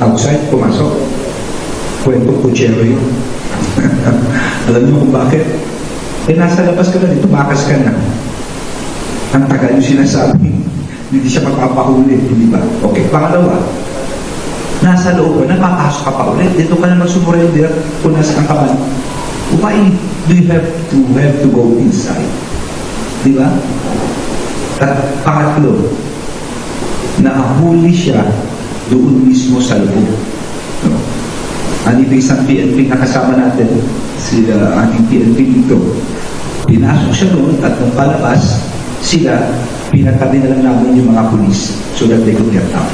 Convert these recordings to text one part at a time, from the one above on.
outside, pumasok. Kwentong kutsero yun. Alam niyo kung bakit? Eh, nasa labas ka na, tumakas ka na. Ang tagal yung sinasabi, hindi siya magpapahuli, di ba? Okay, pangalawa, nasa loob ka, napapasok ka pa ulit, dito ka na mag-surrender kung nasa kang kaman. Why do you have to have to go inside? Di ba? At pangatlo, nahuli siya doon mismo sa loob. No? Ang ibig isang PNP na kasama natin, si uh, ating PNP dito, pinasok siya doon at nung palabas, sila, pinatabi na lang namin yung mga pulis so that they could get out.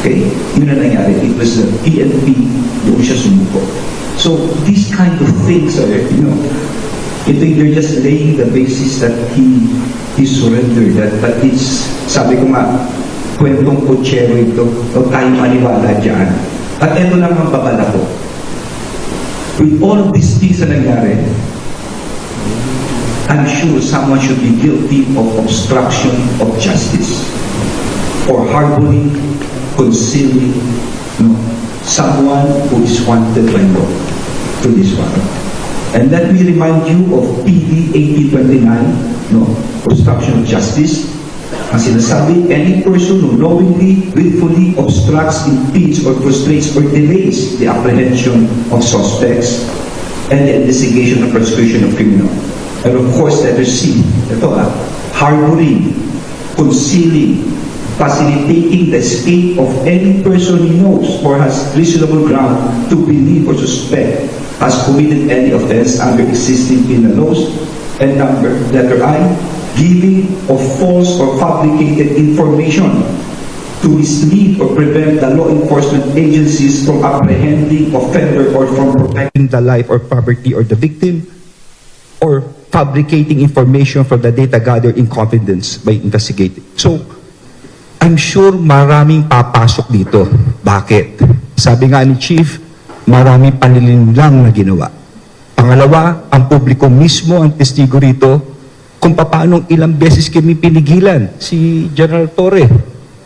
Okay? Yun na nangyari. It was the PNP, doon siya sumuko. So, these kind of things are, you know, I think they're just laying the basis that he he surrendered. That, but it's, sabi ko nga, kwentong kutsero ito. Huwag tayo maniwala dyan. At ito lang ang babala ko. With all these things na nangyari, I'm sure someone should be guilty of obstruction of justice or harboring, concealing no, someone who is wanted by law to this one. And let me remind you of PD 8029, no, obstruction of justice. Ang sinasabi, any person who knowingly, willfully obstructs, impedes, or frustrates or delays the apprehension of suspects and the investigation or prosecution of criminal. And of course, letter C, ito ah, harboring, concealing, facilitating the escape of any person he knows or has reasonable ground to believe or suspect has committed any offense under existing penal laws. And number, letter I, giving of false or fabricated information to mislead or prevent the law enforcement agencies from apprehending offender or from protecting the life or property or the victim or fabricating information from the data gathered in confidence by investigating. So, I'm sure maraming papasok dito. Bakit? Sabi nga ni Chief, maraming panlilinlang na ginawa. Pangalawa, ang publiko mismo ang testigo rito kung paano ilang beses kami pinigilan si General Torre.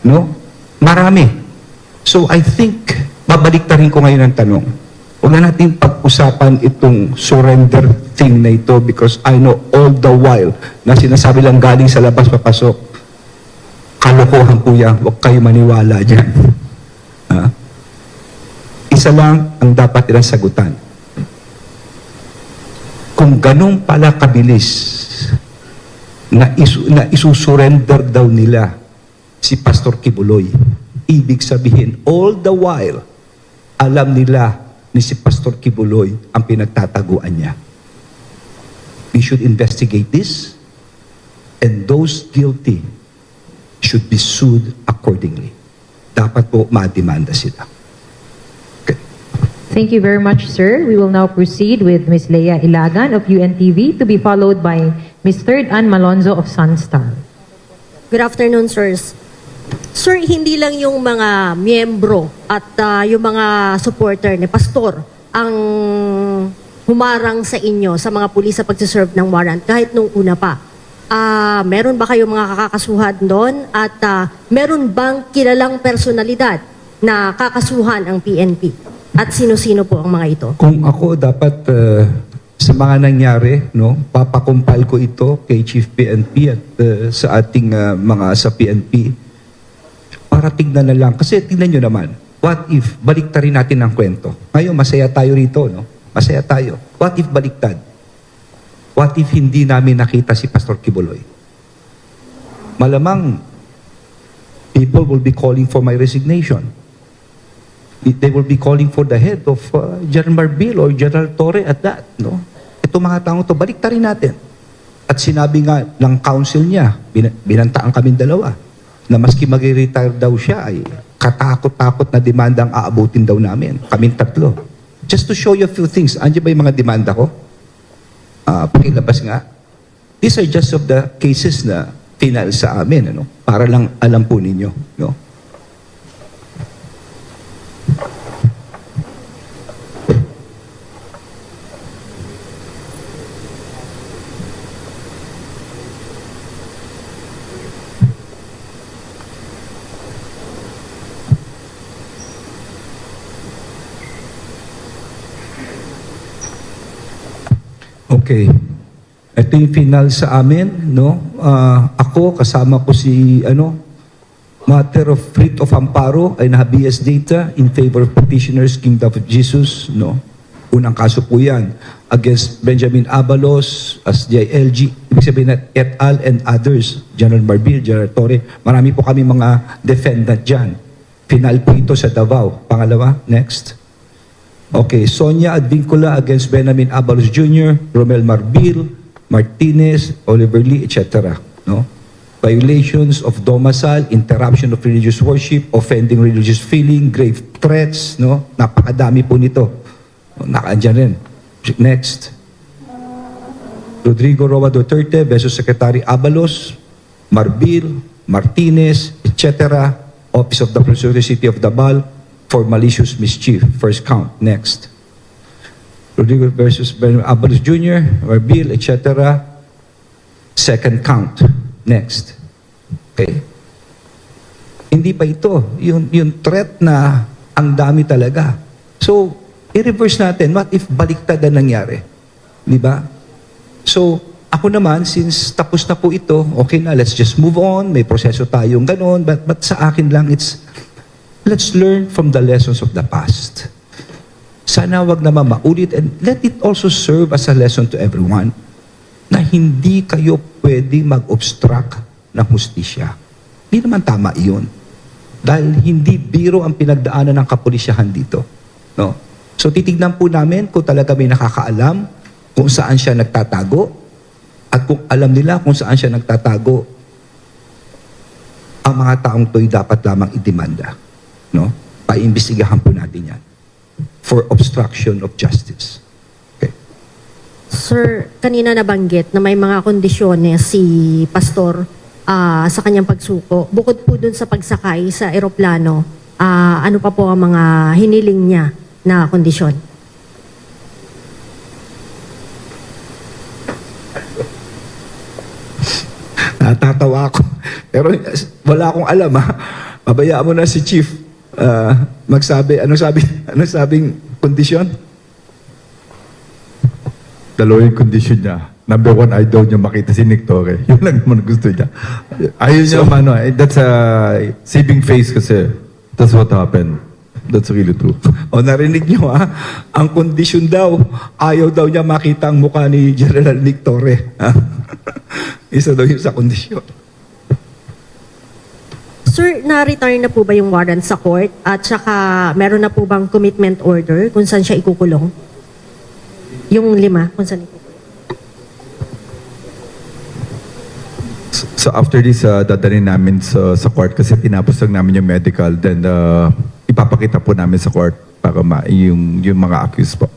No? Marami. So I think, babalik rin ko ngayon ang tanong. Huwag na natin pag-usapan itong surrender thing na ito because I know all the while na sinasabi lang galing sa labas papasok, kalokohan po yan, huwag kayo maniwala dyan. Ha? Isa lang ang dapat nilang sagutan. Kung ganun pala kabilis na, isu, na isusurrender daw nila si Pastor Kibuloy, ibig sabihin, all the while, alam nila ni si Pastor Kibuloy ang pinagtataguan niya. We should investigate this and those guilty should be sued accordingly. Dapat po ma-demanda sila. Thank you very much, sir. We will now proceed with Ms. Leia Ilagan of UNTV to be followed by Ms. Third Ann Malonzo of Sunstar. Good afternoon, sirs. Sir, hindi lang yung mga miyembro at ah, yung mga supporter ni Pastor ang humarang sa inyo sa mga pulis sa pagsiserve ng warrant kahit nung una pa. Ah, meron ba kayong mga kakakasuhan doon at ah, meron bang kilalang personalidad na kakasuhan ang PNP? At sino-sino po ang mga ito? Kung ako dapat uh, sa mga nangyari, no, papakumpal ko ito kay Chief PNP at uh, sa ating uh, mga sa PNP para tignan na lang. Kasi tignan nyo naman, what if baliktad rin natin ang kwento? Ngayon, masaya tayo rito, no? Masaya tayo. What if baliktad? What if hindi namin nakita si Pastor Kibuloy? Malamang, people will be calling for my resignation they will be calling for the head of uh, General Marbil or General Torre at that, no? Ito mga taong to, balik rin natin. At sinabi nga ng council niya, bin- binantaan kami dalawa, na maski mag-retire daw siya, ay katakot-takot na demanda ang aabutin daw namin. Kaming tatlo. Just to show you a few things, andiyan ba yung mga demanda ko? Ah, pakilabas nga. These are just of the cases na final sa amin, ano? Para lang alam po ninyo, no? Okay. Ito yung final sa amin, no? Ah, ako, kasama ko si, ano, matter of writ of amparo ay nahabiyas data in favor of petitioners Kingdom of Jesus, no? Unang kaso po yan against Benjamin Abalos as JLG, ibig sabihin na et al. and others, General Barbil, General Torre, marami po kami mga defendant dyan. Final po ito sa Davao. Pangalawa, next. Okay, Sonia Advincula against Benjamin Abalos Jr., Romel Marbil, Martinez, Oliver Lee, etc. No? Violations of domicile, interruption of religious worship, offending religious feeling, grave threats, no? Napakadami po nito. Nakaandyan rin. Next. Rodrigo Roa Duterte versus Secretary Abalos, Marbil, Martinez, etc. Office of the Prosecutor City of Dabal for malicious mischief. First count. Next. Rodrigo versus Ben Abalos Jr., Marbil, etc. Second count. Next. Okay. Hindi pa ito. Yung, yung threat na ang dami talaga. So, i-reverse natin. What if baliktad ang nangyari? Di ba? So, ako naman, since tapos na po ito, okay na, let's just move on. May proseso tayong ganon. But, but sa akin lang, it's, let's learn from the lessons of the past. Sana wag naman maulit and let it also serve as a lesson to everyone na hindi kayo pwede mag-obstruct ng hustisya. Hindi naman tama iyon. Dahil hindi biro ang pinagdaanan ng kapulisyahan dito. No? So titignan po namin kung talaga may nakakaalam kung saan siya nagtatago at kung alam nila kung saan siya nagtatago ang mga taong to'y dapat lamang idemanda. No? Paimbestigahan po natin yan for obstruction of justice. Okay. Sir, kanina nabanggit na may mga kondisyones si Pastor ah, sa kanyang pagsuko. Bukod po dun sa pagsakay sa eroplano, ah, ano pa po ang mga hiniling niya na kondisyon? Natatawa ako. Pero wala akong alam ha. Pabayaan mo na si Chief ah, magsabi. Ano sabi? Ano sabing kondisyon? Dalawa yung condition niya. Number one, ayaw daw niya makita si Nick Torre. Yun lang naman gusto niya. Ayaw niya, So- ano, eh, that's a saving face kasi. That's what happened. That's really true. O narinig nyo ha? Ang kondisyon daw, ayaw daw niya makita ang mukha ni General Nick Torre. Isa daw yun sa kondisyon. Sir, na-return na po ba yung warrant sa court? At saka, meron na po bang commitment order kung saan siya ikukulong? Yung lima, kung saan ikukulong? So after this, uh, dadalhin namin sa, sa court kasi tinapos lang namin yung medical. Then uh, ipapakita po namin sa court para ma yung, yung mga accused po.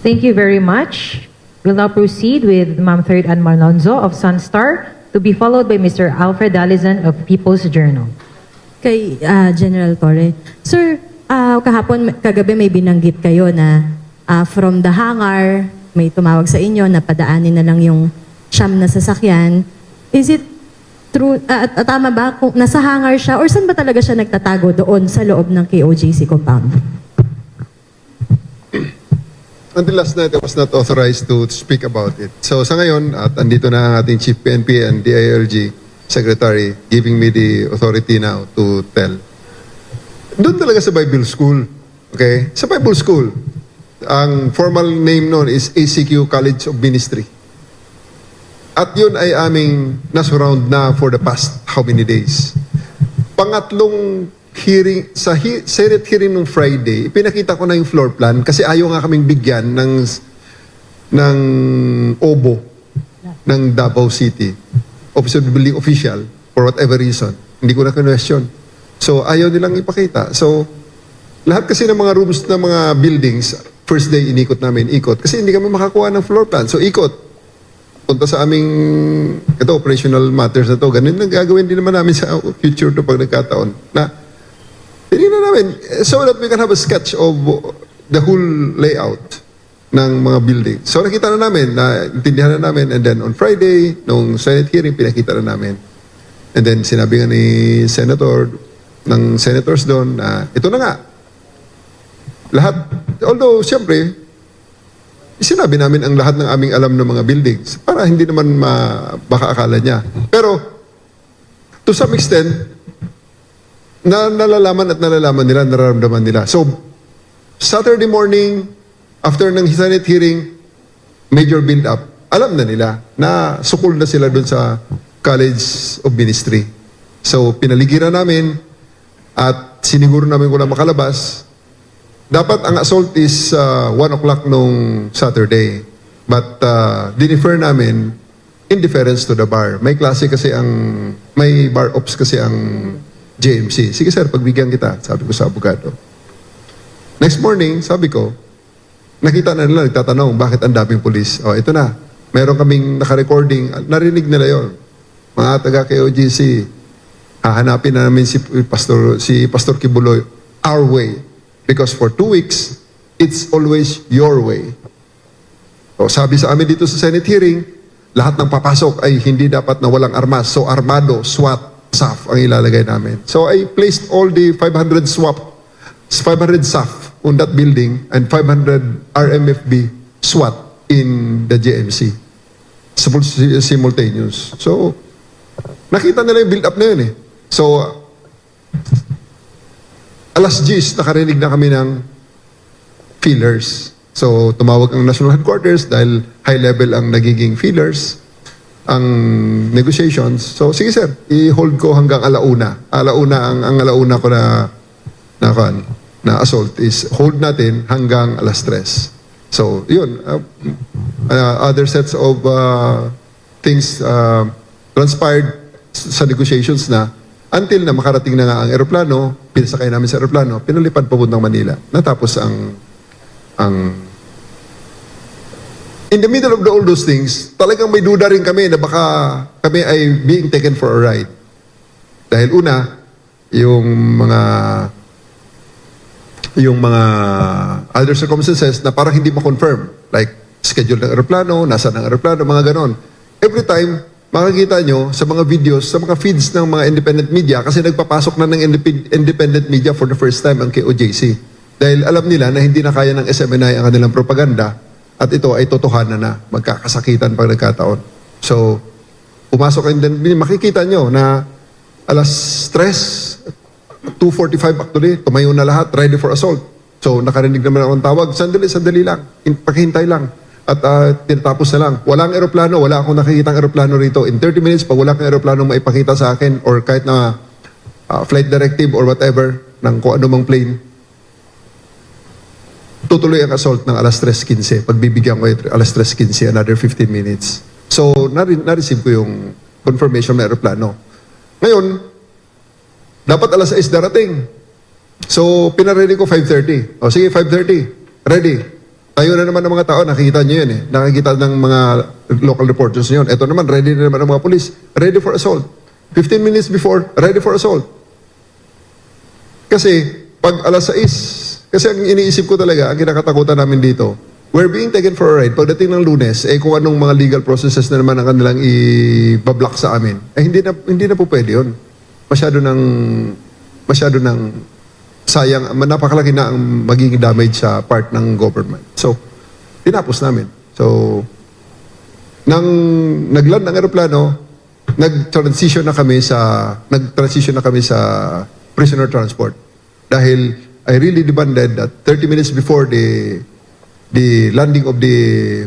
Thank you very much. We'll now proceed with Ma'am Third Ann Malonzo of Sunstar to be followed by Mr. Alfred Dalizan of People's Journal. Kay ah, General Torre. Sir, ah, kahapon, kagabi may binanggit kayo na ah, from the hangar, may tumawag sa inyo na padaanin na lang yung siyam na sasakyan. Is it true, ah, at- at tama ba kung nasa hangar siya or saan ba talaga siya nagtatago doon sa loob ng KOJC compound? Until last night, I was not authorized to speak about it. So sa ngayon, at andito na ang ating Chief PNP and DILG Secretary giving me the authority now to tell. Doon talaga sa Bible School. Okay? Sa Bible School, ang formal name noon is ACQ College of Ministry. At yun ay aming nasurround na for the past how many days. Pangatlong hearing, sa Senate hearing nung Friday, pinakita ko na yung floor plan kasi ayaw nga kaming bigyan ng, ng OBO ng Davao City, Office Building Official, for whatever reason. Hindi ko na question. So, ayaw nilang ipakita. So, lahat kasi ng mga rooms ng mga buildings, first day inikot namin, ikot. Kasi hindi kami makakuha ng floor plan. So, ikot punta sa aming ito operational matters na to ganun ang gagawin din naman namin sa future to pag nagkataon na tinignan namin eh, so that we can have a sketch of the whole layout ng mga building. So nakita na namin, na intindihan na namin and then on Friday, nung Senate hearing, pinakita na namin. And then sinabi nga ni Senator, ng senators doon na ito na nga. Lahat, although siyempre, sinabi namin ang lahat ng aming alam ng mga buildings para hindi naman ma, baka akala niya. Pero, to some extent, na nalalaman at nalalaman nila, nararamdaman nila. So, Saturday morning, after ng Senate hearing, major build-up, alam na nila na sukul na sila doon sa College of Ministry. So, pinaligiran namin at siniguro namin kung na makalabas. Dapat ang assault is uh, 1 o'clock nung Saturday. But uh, dinifer namin in deference to the bar. May klase kasi ang, may bar ops kasi ang JMC. Sige sir, pagbigyan kita, sabi ko sa abogado. Next morning, sabi ko, nakita na nila, nagtatanong, bakit ang daming polis? O, ito na. Meron kaming naka-recording. Narinig nila yon Mga taga-KOGC, hahanapin na namin si Pastor, si Pastor Kibuloy our way. Because for two weeks, it's always your way. O, sabi sa amin dito sa Senate hearing, lahat ng papasok ay hindi dapat na walang armas. So, armado, SWAT, SAF ang ilalagay namin. So, I placed all the 500 SWAT, 500 SAF on that building and 500 RMFB SWAT in the JMC. Simul- Simultaneous. So, nakita nila yung build-up na yun eh. So, alas 10, nakarinig na kami ng feelers. So, tumawag ang national headquarters dahil high level ang nagiging feelers, ang negotiations. So, sige sir, i-hold ko hanggang alauna. Alauna, ang, ang alauna ko na, na, kan, na assault is hold natin hanggang alas 3. So, yun. Uh, uh, other sets of uh, things uh, transpired sa negotiations na until na makarating na nga ang eroplano, pinasakay namin sa eroplano, pinalipad papuntang Manila. Natapos ang ang in the middle of the, all those things, talagang may duda rin kami na baka kami ay being taken for a ride. Dahil una, yung mga yung mga other circumstances na parang hindi ma-confirm. Like, schedule ng aeroplano, nasa ng aeroplano, mga ganon. Every time, makikita nyo sa mga videos, sa mga feeds ng mga independent media, kasi nagpapasok na ng indep- independent media for the first time ang KOJC. Dahil alam nila na hindi na kaya ng SMNI ang kanilang propaganda at ito ay totohanan na magkakasakitan pag nagkataon. So, pumasok ang independent makikita nyo na alas 3, 2.45 actually, tumayo na lahat, ready for assault. So, nakarinig naman akong tawag, sandali, sandali lang, In- paghintay lang. At uh, tinatapos na lang. Walang eroplano, wala akong nakikita eroplano rito. In 30 minutes, pag wala kang eroplano maipakita sa akin or kahit na uh, flight directive or whatever ng kung anumang plane, tutuloy ang assault ng alas 3.15. Pagbibigyan ko yung alas 3.15, another 15 minutes. So, nare- na-receive ko yung confirmation ng aeroplano. Ngayon, dapat alas 6 darating. So, pinaredy ko 5.30. O sige, 5.30. Ready. Tayo na naman ng mga tao, nakikita nyo yun eh. Nakikita ng mga local reporters yun. Ito naman, ready na naman ng mga police. Ready for assault. 15 minutes before, ready for assault. Kasi, pag alas 6, kasi ang iniisip ko talaga, ang kinakatakutan namin dito, we're being taken for a ride. Pagdating ng lunes, eh kung anong mga legal processes na naman ang kanilang i-block sa amin, eh hindi na, hindi na po pwede yun. Masyado ng, masyado ng sayang, napakalaki na ang magiging damage sa part ng government. So, tinapos namin. So, nang nagland ng aeroplano, nag-transition na kami sa nag-transition na kami sa prisoner transport. Dahil I really demanded that 30 minutes before the the landing of the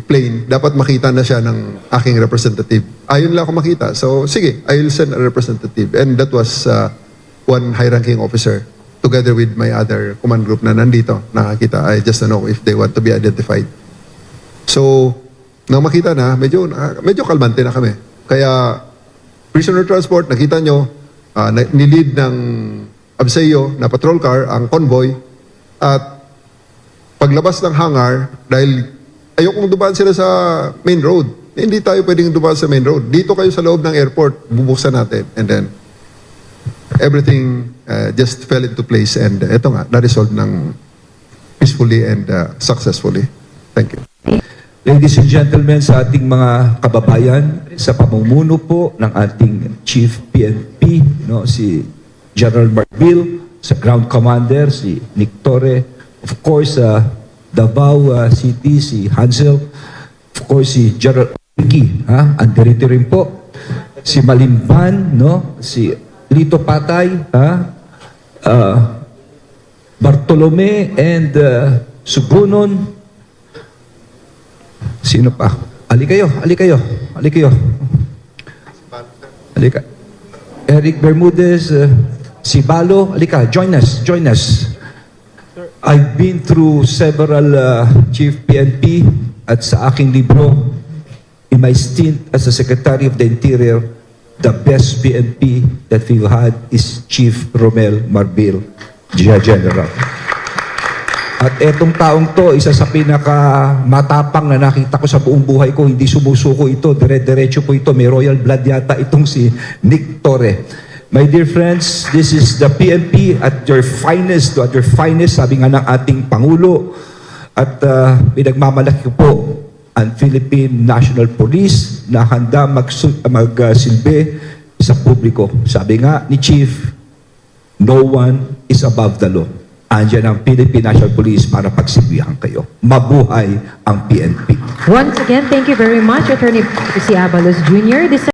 plane, dapat makita na siya ng aking representative. Ayon lang ako makita. So, sige, I will send a representative. And that was uh, one high-ranking officer together with my other command group na nandito. Nakakita. I just don't know if they want to be identified. So, nang makita na, medyo, ah, medyo kalmante na kami. Kaya, prisoner transport, nakita nyo, uh, nilid ng Abseo na patrol car, ang convoy, at paglabas ng hangar, dahil ayokong dumaan sila sa main road, hindi tayo pwedeng dumaan sa main road. Dito kayo sa loob ng airport, bubuksan natin. And then, everything uh, just fell into place and uh, eto nga, na-resolve ng peacefully and uh, successfully. Thank you. Ladies and gentlemen, sa ating mga kababayan, sa pamumuno po ng ating Chief PNP, no, si General Marbil, sa Ground Commander, si Nick Torre, of course, sa Davao uh, City, si Hansel, of course si Gerald Ricky, ha? Andito rin po. Si Malimban, no? Si Lito Patay, ha? Uh, Bartolome and uh, Subunon. Sino pa? Ali kayo, ali kayo, ali kayo. Halika. Eric Bermudez, uh, si Balo, halika, join us, join us. I've been through several uh, chief PNP at sa aking libro, in my stint as a Secretary of the Interior, the best PNP that we've had is Chief Romel Marbil, General. At etong taong to, isa sa pinaka matapang na nakita ko sa buong buhay ko, hindi sumusuko ito, dire-diretso po ito, may royal blood yata itong si Nick Torre. My dear friends, this is the PNP at your finest, at your finest, sabi nga ng ating Pangulo. At uh, pinagmamalaki po ang Philippine National Police na handa magsilbi sa publiko. Sabi nga ni Chief, no one is above the law. Andiyan ang Philippine National Police para pagsilbihan kayo. Mabuhay ang PNP. Once again, thank you very much, Attorney C. Abalos Jr. This